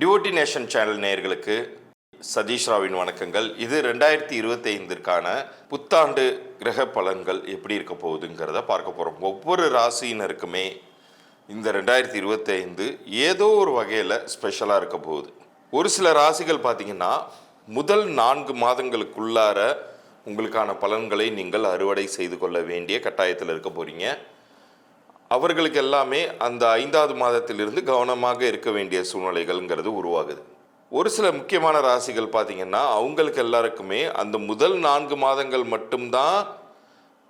Devotee nation channel நேயர்களுக்கு சதீஷ் ராவின் வணக்கங்கள். இது ரெண்டாயிரத்தி இருபத்தைந்திற்கான புத்தாண்டு கிரக பலன்கள் எப்படி இருக்க போகுதுங்கிறத பார்க்க போகிறோம் ஒவ்வொரு ராசியினருக்குமே இந்த ரெண்டாயிரத்தி இருபத்தைந்து ஏதோ ஒரு வகையில் ஸ்பெஷலாக இருக்க போகுது. ஒரு சில ராசிகள் பார்த்தீங்கன்னா முதல் நான்கு மாதங்களுக்குள்ளார உங்களுக்கான பலன்களை நீங்கள் அறுவடை செய்து கொள்ள வேண்டிய கட்டாயத்தில் இருக்க போகிறீங்க அவர்களுக்கு எல்லாமே அந்த ஐந்தாவது மாதத்திலிருந்து கவனமாக இருக்க வேண்டிய சூழ்நிலைகள்ங்கிறது உருவாகுது. ஒரு சில முக்கியமான ராசிகள் பார்த்தீங்கன்னா அவங்களுக்கு எல்லாருக்குமே அந்த முதல் நான்கு மாதங்கள் மட்டும்தான்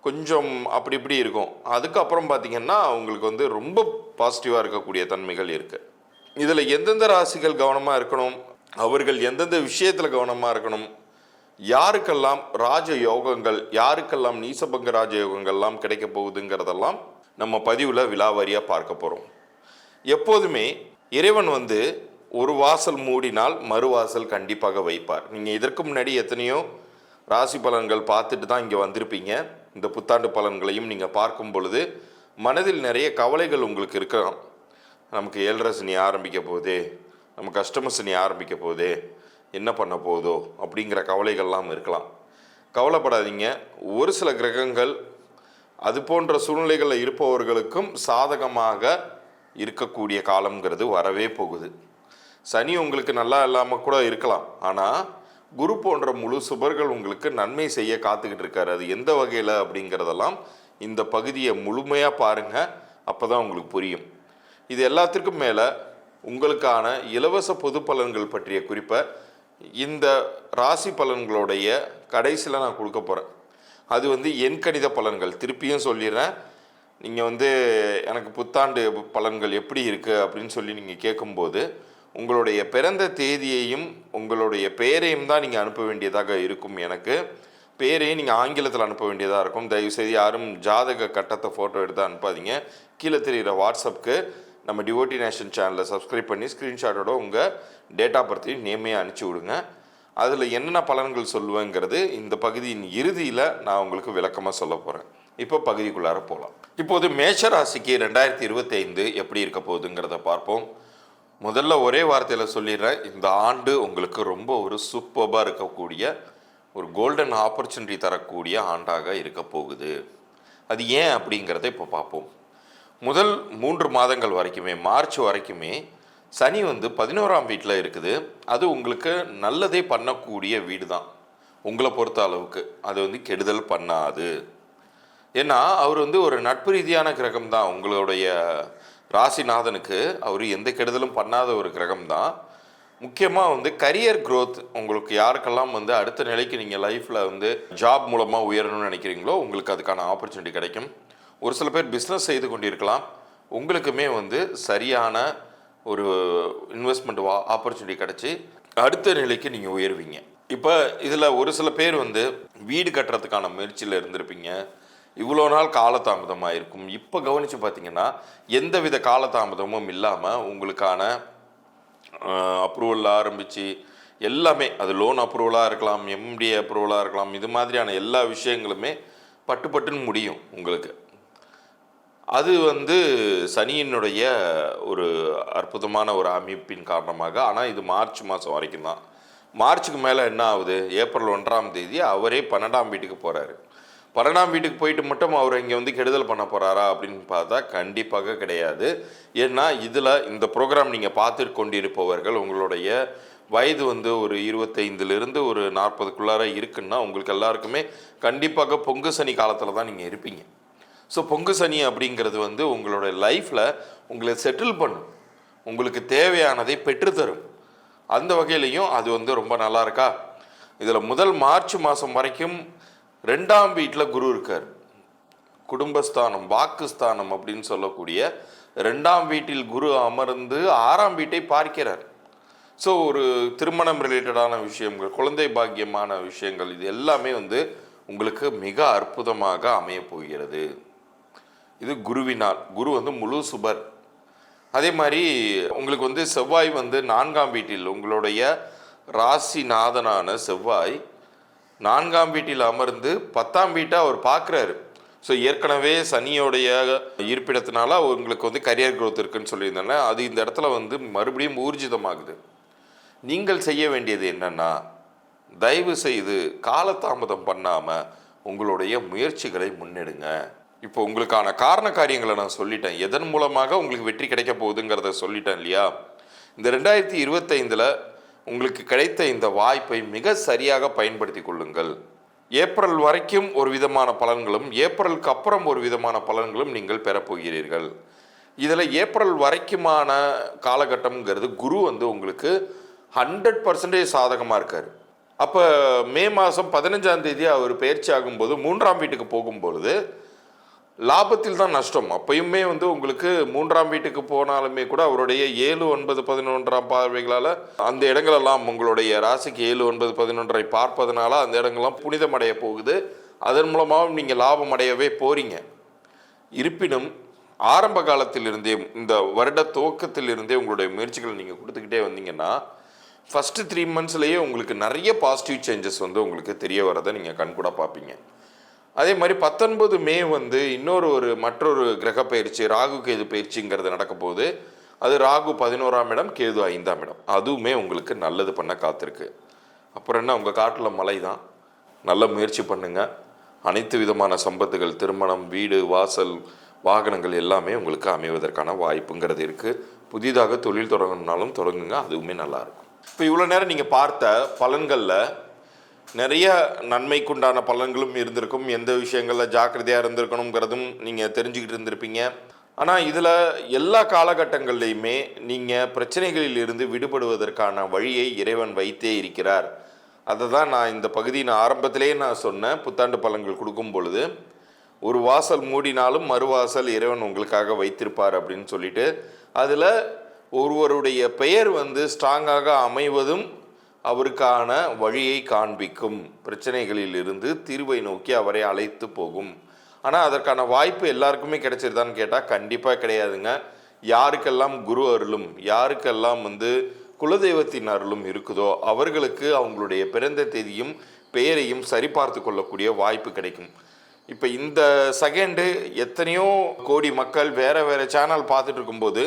கொஞ்சம் அப்படி இப்படி இருக்கும். அதுக்கப்புறம் பார்த்தீங்கன்னா அவங்களுக்கு வந்து ரொம்ப பாசிட்டிவாக இருக்கக்கூடிய தன்மைகள் இருக்குது இதில் எந்தெந்த ராசிகள் கவனமாக இருக்கணும்? அவர்கள் எந்தெந்த விஷயத்தில் கவனமாக இருக்கணும்? யாருக்கெல்லாம் ராஜ யோகங்கள் யாருக்கெல்லாம் நீசபங்க ராஜ யோகங்கள்லாம் கிடைக்க போகுதுங்கிறதெல்லாம் நம்ம பதிவில் விலாவாரியாக பார்க்க போகிறோம் எப்போதுமே இறைவன் வந்து ஒரு வாசல் மூடினால் மறுவாசல் கண்டிப்பாக வைப்பார். நீங்கள் இதற்கு முன்னாடி எத்தனையோ ராசி பலன்கள் பார்த்துட்டு தான் இங்கே வந்திருப்பீங்க. இந்த புத்தாண்டு பலன்களையும் நீங்கள் பார்க்கும் பொழுது மனதில் நிறைய கவலைகள் உங்களுக்கு இருக்கலாம். நமக்கு ஏழரை சனி ஆரம்பிக்க போகுது. நம்ம கஷ்டம சனி ஆரம்பிக்க போகுது. என்ன பண்ண போகுதோ அப்படிங்கிற கவலைகள்லாம் இருக்கலாம். கவலைப்படாதீங்க. ஒரு சில கிரகங்கள் அது போன்ற சூழ்நிலைகளில் இருப்பவர்களுக்கும் சாதகமாக இருக்கக்கூடிய காலம்ங்கிறது வரவே போகுது. சனி உங்களுக்கு நல்லா இல்லாமல் கூட இருக்கலாம். ஆனால் குரு போன்ற முழு சுபர்கள் உங்களுக்கு நன்மை செய்ய காத்துக்கிட்டு இருக்காரு. அது எந்த வகையில் அப்படிங்கிறதெல்லாம் இந்த பகுதியை முழுமையாக பாருங்கள் அப்போ தான் உங்களுக்கு புரியும். இது எல்லாத்திற்கும் மேலே உங்களுக்கான இலவச பொது பலன்கள் பற்றிய குறிப்பை இந்த ராசி பலன்களுடைய கடைசியில் நான் கொடுக்க போகிறேன் அது வந்து என் கணித பலன்கள். திருப்பியும் சொல்லிடுறேன். நீங்கள் வந்து எனக்கு புத்தாண்டு பலன்கள் எப்படி இருக்குது அப்படின்னு சொல்லி நீங்கள் கேட்கும்போது உங்களுடைய பிறந்த தேதியையும் உங்களுடைய பெயரையும் தான் நீங்கள் அனுப்ப வேண்டியதாக இருக்கும் எனக்கு. பேரையும் நீங்கள் ஆங்கிலத்தில் அனுப்ப வேண்டியதாக இருக்கும். தயவுசெய்து யாரும் ஜாதக கட்டத்தை ஃபோட்டோ எடுத்து அனுப்பாதீங்க. கீழே தெரிகிற வாட்ஸ்அப்புக்கு நம்ம டிவோட்டி நேஷன் சேனலை சப்ஸ்கிரைப் பண்ணி ஸ்க்ரீன்ஷாட்டோட உங்கள் டேட்டா பர்த்தையும் நேமையாக அனுப்பிச்சி விடுங்க. அதில் என்னென்ன பலன்கள் சொல்லுவேங்கிறது இந்த பகுதியின் இறுதியில் நான் உங்களுக்கு விளக்கமாக சொல்ல போகிறேன் இப்போ பகுதிக்குள்ளார போகலாம் இப்போது மேஷ ராசிக்கு ரெண்டாயிரத்தி இருபத்தி ஐந்து எப்படி இருக்க போகுதுங்கிறத பார்ப்போம். முதல்ல ஒரே வார்த்தையில் சொல்லிடுறேன். இந்த ஆண்டு உங்களுக்கு ரொம்ப ஒரு சூப்பராக இருக்கக்கூடிய ஒரு கோல்டன் ஆப்பர்ச்சுனிட்டி தரக்கூடிய ஆண்டாக இருக்க போகுது. அது ஏன் அப்படிங்கிறத இப்போ பார்ப்போம். முதல் மூன்று மாதங்கள் வரைக்குமே மார்ச் வரைக்குமே சனி வந்து பதினோராம் வீட்டில் இருக்குது. அது உங்களுக்கு நல்லதே பண்ணக்கூடிய வீடு தான் உங்களை பொறுத்த அளவுக்கு அது வந்து கெடுதல் பண்ணாது. ஏன்னா அவர் வந்து ஒரு நட்பு ரீதியான கிரகம் தான் உங்களுடைய ராசிநாதனுக்கு அவர் எந்த கெடுதலும் பண்ணாத ஒரு கிரகம் தான் முக்கியமாக வந்து கரியர் க்ரோத் உங்களுக்கு யாருக்கெல்லாம் வந்து அடுத்த நிலைக்கு நீங்கள் லைஃப்பில் வந்து ஜாப் மூலமாக உயரணும்னு நினைக்கிறீங்களோ உங்களுக்கு அதுக்கான ஆப்பர்ச்சுனிட்டி கிடைக்கும். ஒரு சில பேர் பிஸ்னஸ் செய்து கொண்டிருக்கலாம். உங்களுக்குமே வந்து சரியான ஒரு இன்வெஸ்ட்மெண்ட் ஆப்பர்ச்சுனிட்டி கிடச்சி அடுத்த நிலைக்கு நீங்கள் உயர்வீங்க. இப்போ இதில் ஒரு சில பேர் வந்து வீடு கட்டுறதுக்கான முயற்சியில் இருந்திருப்பீங்க. இவ்வளோ நாள் காலதாமதமாக இருக்கும் இப்போ கவனித்து பார்த்தீங்கன்னா எந்த வித காலதாமதமும் இல்லாமல் உங்களுக்கான அப்ரூவல் ஆரம்பித்து எல்லாமே அது லோன் அப்ரூவலாக இருக்கலாம் எம்டி அப்ரூவலாக இருக்கலாம் இது மாதிரியான எல்லா விஷயங்களுமே பட்டு பட்டுன்னு முடியும் உங்களுக்கு. அது வந்து சனியினுடைய ஒரு அற்புதமான ஒரு அமைப்பின் காரணமாக ஆனால் இது மார்ச் மாதம் வரைக்கும் தான். மார்ச்சுக்கு மேலே என்ன ஆகுது? ஏப்ரல் ஒன்றாம் தேதி அவரே பன்னெண்டாம் வீட்டுக்கு போகிறாரு பன்னெண்டாம் வீட்டுக்கு போயிட்டு மட்டும் அவர் இங்கே வந்து கெடுதல் பண்ண போகிறாரா அப்படின்னு பார்த்தா கண்டிப்பாக கிடையாது. ஏன்னா இதில் இந்த ப்ரோக்ராம் நீங்கள் பார்த்து கொண்டிருப்பவர்கள் உங்களுடைய வயது வந்து ஒரு இருபத்தைந்துலேருந்து ஒரு நாற்பதுக்குள்ளார இருக்குன்னா உங்களுக்கு எல்லாருக்குமே கண்டிப்பாக பொங்கு சனி காலத்தில் தான் நீங்கள் இருப்பீங்க. ஸோ பொங்கு சனி அப்படிங்கிறது வந்து உங்களோட லைஃப்பில் உங்களை செட்டில் பண்ணும். உங்களுக்கு தேவையானதை பெற்றுத்தரும். அந்த வகையிலையும் அது வந்து ரொம்ப நல்லா இருக்கா? இதில் முதல் மார்ச் மாதம் வரைக்கும் ரெண்டாம் வீட்டில் குரு இருக்கார். குடும்பஸ்தானம் வாக்குஸ்தானம் அப்படின்னு சொல்லக்கூடிய ரெண்டாம் வீட்டில் குரு அமர்ந்து ஆறாம் வீட்டை பார்க்கிறார். ஸோ ஒரு திருமணம் ரிலேட்டடான விஷயங்கள் குழந்தை பாக்கியமான விஷயங்கள் இது எல்லாமே வந்து உங்களுக்கு மிக அற்புதமாக அமையப் போகிறது. இது குருவினால். குரு வந்து முழு சுபர். அதே மாதிரி உங்களுக்கு வந்து செவ்வாய் வந்து நான்காம் வீட்டில் உங்களுடைய ராசிநாதனான செவ்வாய் நான்காம் வீட்டில் அமர்ந்து பத்தாம் வீட்டை அவர் பார்க்குறாரு. ஸோ ஏற்கனவே சனியோடைய இருப்பிடத்தினால உங்களுக்கு வந்து கரியர் குரோத் இருக்குன்னு சொல்லியிருந்தேன் அது இந்த இடத்துல வந்து மறுபடியும் ஊர்ஜிதமாகுது. நீங்கள் செய்ய வேண்டியது என்னன்னா தயவு செய்து காலதாமதம் பண்ணாமல் உங்களுடைய முயற்சிகளை முன்னெடுங்க. இப்போ உங்களுக்கான காரண காரியங்களை நான் சொல்லிட்டேன். எதன் மூலமாக உங்களுக்கு வெற்றி கிடைக்க போகுதுங்கிறத சொல்லிட்டேன் இல்லையா? இந்த ரெண்டாயிரத்தி இருபத்தைந்தில் உங்களுக்கு கிடைத்த இந்த வாய்ப்பை மிக சரியாக பயன்படுத்தி கொள்ளுங்கள். ஏப்ரல் வரைக்கும் ஒரு விதமான பலன்களும் ஏப்ரலுக்கு அப்புறம் ஒரு விதமான பலன்களும் நீங்கள் பெறப்போகிறீர்கள் இதில் ஏப்ரல் வரைக்குமான காலகட்டம்ங்கிறது குரு வந்து உங்களுக்கு ஹண்ட்ரட் பர்சன்டேஜ் சாதகமாக இருக்கார். அப்போ மே மாதம் பதினஞ்சாம் தேதி அவர் பயிற்சி ஆகும்போது மூன்றாம் வீட்டுக்கு போகும்பொழுது லாபத்தில் தான் நஷ்டம். அப்பயுமே வந்து உங்களுக்கு மூன்றாம் வீட்டுக்கு போனாலுமே கூட அவருடைய ஏழு ஒன்பது பதினொன்றாம் பார்வைகளால் அந்த இடங்களெல்லாம் உங்களுடைய ராசிக்கு ஏழு ஒன்பது பதினொன்றை பார்ப்பதனால அந்த இடங்கள்லாம் புனிதமடைய போகுது. அதன் மூலமாகவும் நீங்கள் லாபம் அடையவே போறீங்க. இருப்பினும் ஆரம்ப காலத்திலிருந்தே இந்த வருட துவக்கத்திலிருந்தே உங்களுடைய முயற்சிகளை நீங்கள் கொடுத்துக்கிட்டே வந்தீங்கன்னா ஃபஸ்ட்டு த்ரீ மந்த்ஸ்லேயே உங்களுக்கு நிறைய பாசிட்டிவ் சேஞ்சஸ் வந்து உங்களுக்கு தெரிய வரதை நீங்கள் கண்கூட பார்ப்பீங்க. அதே மாதிரி பத்தொன்பது மே வந்து இன்னொரு ஒரு மற்றொரு கிரக பயிற்சி ராகு கேது பயிற்சிங்கிறது நடக்க போகுது. அது ராகு பதினோராம் இடம் கேது ஐந்தாம் இடம். அதுவுமே உங்களுக்கு நல்லது பண்ண காத்திருக்கு. அப்புறம் என்ன உங்கள் காட்டில் மலை தான் நல்ல முயற்சி பண்ணுங்க. அனைத்து விதமான சம்பத்துகள் திருமணம் வீடு வாசல் வாகனங்கள் எல்லாமே உங்களுக்கு அமைவதற்கான வாய்ப்புங்கிறது இருக்குது புதிதாக தொழில் தொடங்கணும்னாலும் தொடங்குங்க அதுவுமே நல்லாயிருக்கும் இப்போ இவ்வளோ நேரம் நீங்கள் பார்த்த பலன்களில் நிறைய நன்மைக்குண்டான பலன்களும் இருந்திருக்கும். எந்த விஷயங்களில் ஜாக்கிரதையாக இருந்திருக்கணுங்கிறதும் நீங்கள் தெரிஞ்சுக்கிட்டு இருந்திருப்பீங்க. ஆனால் இதில் எல்லா காலகட்டங்கள்லையுமே நீங்கள் பிரச்சனைகளில் இருந்து விடுபடுவதற்கான வழியை இறைவன் வைத்தே இருக்கிறார். அதை தான் நான் இந்த பகுதியின் ஆரம்பத்திலேயே நான் சொன்னேன் புத்தாண்டு பலன்கள் கொடுக்கும் பொழுது ஒரு வாசல் மூடினாலும் மறுவாசல் இறைவன் உங்களுக்காக வைத்திருப்பார் அப்படின்னு சொல்லிட்டு அதில் ஒருவருடைய பெயர் வந்து ஸ்ட்ராங்காக அமைவதும் அவருக்கான வழியை காண்பிக்கும். பிரச்சனைகளில் இருந்து தீர்வை நோக்கி அவரை அழைத்து போகும். ஆனால் அதற்கான வாய்ப்பு எல்லாருக்குமே கிடைச்சிருதான்னு கேட்டால் கண்டிப்பாக கிடையாதுங்க. யாருக்கெல்லாம் குரு அருளும் யாருக்கெல்லாம் வந்து குலதெய்வத்தின் அருளும் இருக்குதோ அவர்களுக்கு அவங்களுடைய பிறந்த தேதியும் பெயரையும் சரிபார்த்து கொள்ளக்கூடிய வாய்ப்பு கிடைக்கும். இப்போ இந்த செகண்டு எத்தனையோ கோடி மக்கள் வேறு வேறு சேனல் பார்த்துட்டு இருக்கும்போது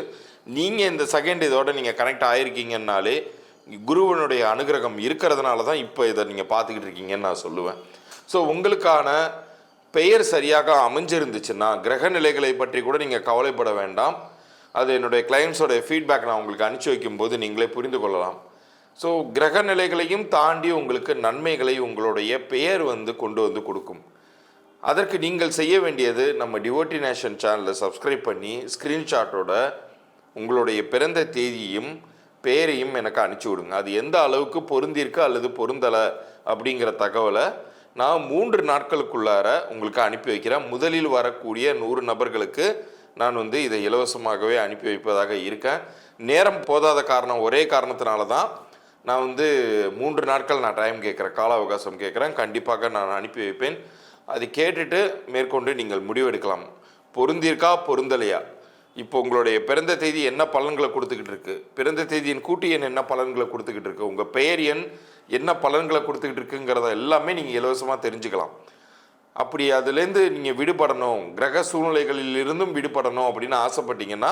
நீங்கள் இந்த செகண்ட் இதோட நீங்கள் கனெக்ட் ஆகிருக்கீங்கன்னாலே குருவனுடைய அனுகிரகம் இருக்கிறதுனால தான் இப்போ இதை நீங்கள் பார்த்துக்கிட்டு இருக்கீங்கன்னு நான் சொல்லுவேன். ஸோ உங்களுக்கான பெயர் சரியாக அமைஞ்சிருந்துச்சுன்னா கிரக நிலைகளை பற்றி கூட நீங்கள் கவலைப்பட வேண்டாம். அது என்னுடைய கிளைண்ட்ஸோடைய ஃபீட்பேக் நான் உங்களுக்கு அனுப்பிச்சி வைக்கும்போது நீங்களே புரிந்து கொள்ளலாம். ஸோ கிரக நிலைகளையும் தாண்டி உங்களுக்கு நன்மைகளை உங்களுடைய பெயர் வந்து கொண்டு வந்து கொடுக்கும். அதற்கு நீங்கள் செய்ய வேண்டியது நம்ம டிவோட்டி நேஷன் சேனலை சப்ஸ்கிரைப் பண்ணி ஸ்க்ரீன்ஷாட்டோட உங்களுடைய பிறந்த தேதியும் பேரையும் எனக்கு அனுப்பிச்சி விடுங்க. அது எந்த அளவுக்கு பொருந்திருக்கு அல்லது பொருந்தலை அப்படிங்கிற தகவலை நான் மூன்று நாட்களுக்குள்ளார உங்களுக்கு அனுப்பி வைக்கிறேன். முதலில் வரக்கூடிய நூறு நபர்களுக்கு நான் வந்து இதை இலவசமாகவே அனுப்பி வைப்பதாக இருக்கேன். நேரம் போதாத காரணம் ஒரே காரணத்தினால தான் நான் வந்து மூன்று நாட்கள் நான் டைம் கேட்குறேன் கால அவகாசம் கேட்குறேன். கண்டிப்பாக நான் அனுப்பி வைப்பேன். அதை கேட்டுட்டு மேற்கொண்டு நீங்கள் முடிவெடுக்கலாம். பொருந்திருக்கா பொருந்தலையா? இப்போ உங்களுடைய பிறந்த தேதி என்ன பலன்களை கொடுத்துக்கிட்டு இருக்கு? பிறந்த தேதியின் கூட்டு எண் என்ன பலன்களை கொடுத்துக்கிட்டு இருக்கு? உங்கள் பெயர் எண் என்ன பலன்களை கொடுத்துக்கிட்டு இருக்குங்கிறத எல்லாமே நீங்கள் இலவசமாக தெரிஞ்சுக்கலாம். அப்படி அதுலேருந்து நீங்கள் விடுபடணும். கிரக சூழ்நிலைகளில் இருந்தும் விடுபடணும் அப்படின்னு ஆசைப்பட்டீங்கன்னா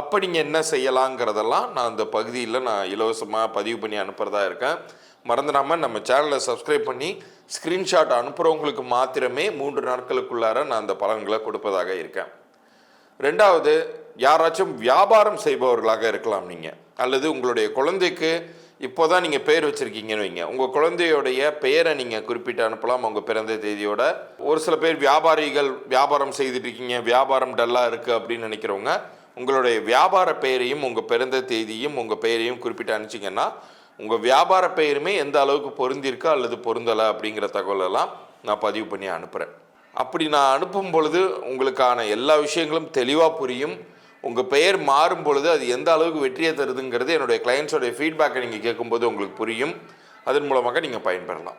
அப்போ நீங்கள் என்ன செய்யலாங்கிறதெல்லாம் நான் அந்த பகுதியில் நான் இலவசமாக பதிவு பண்ணி அனுப்புகிறதா இருக்கேன். மறந்துடாமல் நம்ம சேனலை சப்ஸ்கிரைப் பண்ணி ஸ்க்ரீன்ஷாட் அனுப்புகிறவங்களுக்கு மாத்திரமே மூன்று நாட்களுக்குள்ளார நான் அந்த பலன்களை கொடுப்பதாக இருக்கேன். ரெண்டாவது யாராச்சும் வியாபாரம் செய்பவர்களாக இருக்கலாம் நீங்கள் அல்லது உங்களுடைய குழந்தைக்கு இப்போதான் நீங்கள் பெயர் வச்சுருக்கீங்கன்னு வைங்க. உங்கள் குழந்தையோடைய பெயரை நீங்கள் குறிப்பிட்டு அனுப்பலாம். உங்கள் பிறந்த தேதியோட. ஒரு சில பேர் வியாபாரிகள் வியாபாரம் செய்துட்டு இருக்கீங்க வியாபாரம் டல்லாக இருக்குது அப்படின்னு நினைக்கிறவங்க உங்களுடைய வியாபார பெயரையும் உங்கள் பிறந்த தேதியும் உங்கள் பெயரையும் குறிப்பிட்டு அனுப்பிச்சிங்கன்னா உங்கள் வியாபார பெயருமே எந்த அளவுக்கு பொருந்திருக்கு அல்லது பொருந்தலை அப்படிங்கிற தகவலெல்லாம் நான் பதிவு பண்ணி அனுப்புகிறேன் அப்படி நான் அனுப்பும் பொழுது உங்களுக்கான எல்லா விஷயங்களும் தெளிவாக புரியும். உங்கள் பெயர் மாறும் பொழுது அது எந்த அளவுக்கு வெற்றியை தருதுங்கிறது என்னுடைய கிளைண்ட்ஸோடைய ஃபீட்பேக்கை நீங்கள் கேட்கும்போது உங்களுக்கு புரியும். அதன் மூலமாக நீங்கள் பயன்பெறலாம்.